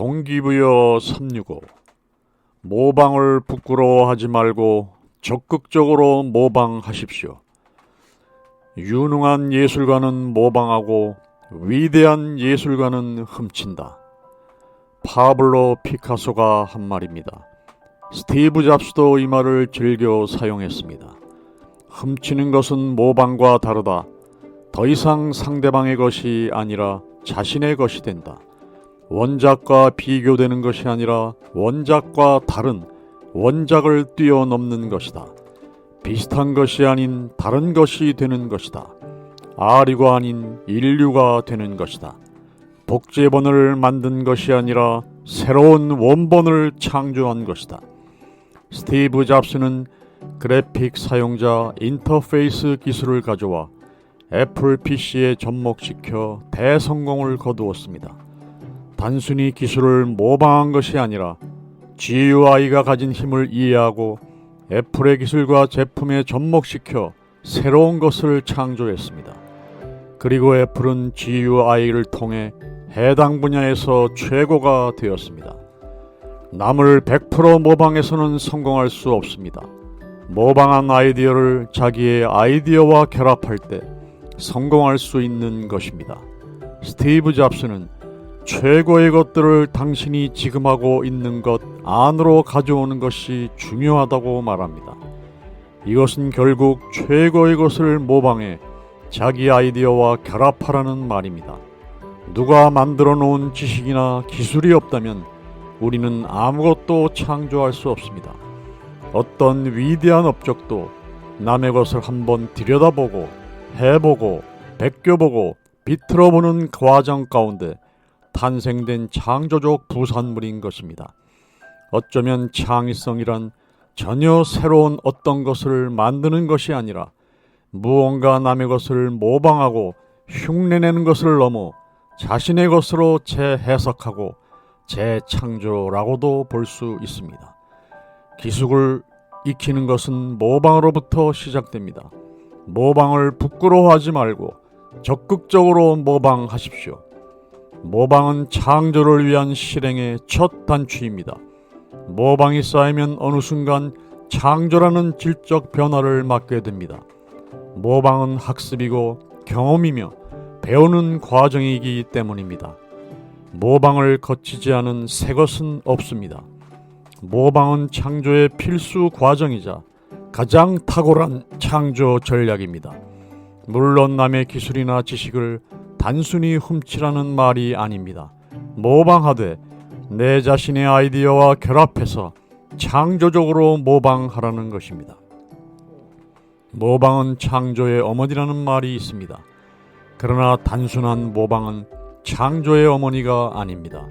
동기부여 365 모방을 부끄러워하지 말고 적극적으로 모방하십시오. 유능한 예술가는 모방하고 위대한 예술가는 훔친다. 파블로 피카소가 한 말입니다. 스티브 잡스도 이 말을 즐겨 사용했습니다. 훔치는 것은 모방과 다르다. 더 이상 상대방의 것이 아니라 자신의 것이 된다. 원작과 비교되는 것이 아니라 원작과 다른 원작을 뛰어넘는 것이다. 비슷한 것이 아닌 다른 것이 되는 것이다. 아리가 아닌 인류가 되는 것이다. 복제본을 만든 것이 아니라 새로운 원본을 창조한 것이다. 스티브 잡스는 그래픽 사용자 인터페이스 기술을 가져와 애플 PC에 접목시켜 대성공을 거두었습니다. 단순히 기술을 모방한 것이 아니라 GUI가 가진 힘을 이해하고 애플의 기술과 제품에 접목시켜 새로운 것을 창조했습니다. 그리고 애플은 GUI를 통해 해당 분야에서 최고가 되었습니다. 남을 100% 모방해서는 성공할 수 없습니다. 모방한 아이디어를 자기의 아이디어와 결합할 때 성공할 수 있는 것입니다. 스티브 잡스는 최고의 것들을 당신이 지금 하고 있는 것 안으로 가져오는 것이 중요하다고 말합니다. 이것은 결국 최고의 것을 모방해 자기 아이디어와 결합하라는 말입니다. 누가 만들어 놓은 지식이나 기술이 없다면 우리는 아무것도 창조할 수 없습니다. 어떤 위대한 업적도 남의 것을 한번 들여다보고 해보고 베껴보고 비틀어보는 과정 가운데 탄생된 창조적 부산물인 것입니다. 어쩌면 창의성이란 전혀 새로운 어떤 것을 만드는 것이 아니라 무언가 남의 것을 모방하고 흉내내는 것을 넘어 자신의 것으로 재해석하고 재창조라고도 볼 수 있습니다. 기술을 익히는 것은 모방으로부터 시작됩니다. 모방을 부끄러워하지 말고 적극적으로 모방하십시오. 모방은 창조를 위한 실행의 첫 단추입니다. 모방이 쌓이면 어느 순간 창조라는 질적 변화를 맞게 됩니다. 모방은 학습이고 경험이며 배우는 과정이기 때문입니다. 모방을 거치지 않은 새 것은 없습니다. 모방은 창조의 필수 과정이자 가장 탁월한 창조 전략입니다. 물론 남의 기술이나 지식을 단순히 훔치라는 말이 아닙니다. 모방하되 내 자신의 아이디어와 결합해서 창조적으로 모방하라는 것입니다. 모방은 창조의 어머니라는 말이 있습니다. 그러나 단순한 모방은 창조의 어머니가 아닙니다.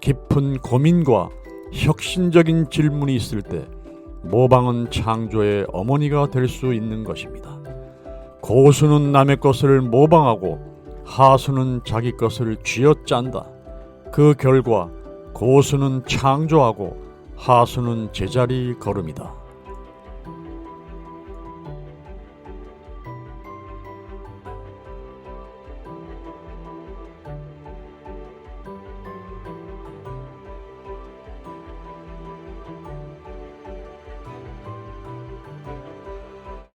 깊은 고민과 혁신적인 질문이 있을 때 모방은 창조의 어머니가 될 수 있는 것입니다. 고수는 남의 것을 모방하고 하수는 자기 것을 쥐어짠다. 그 결과 고수는 창조하고 하수는 제자리 걸음이다.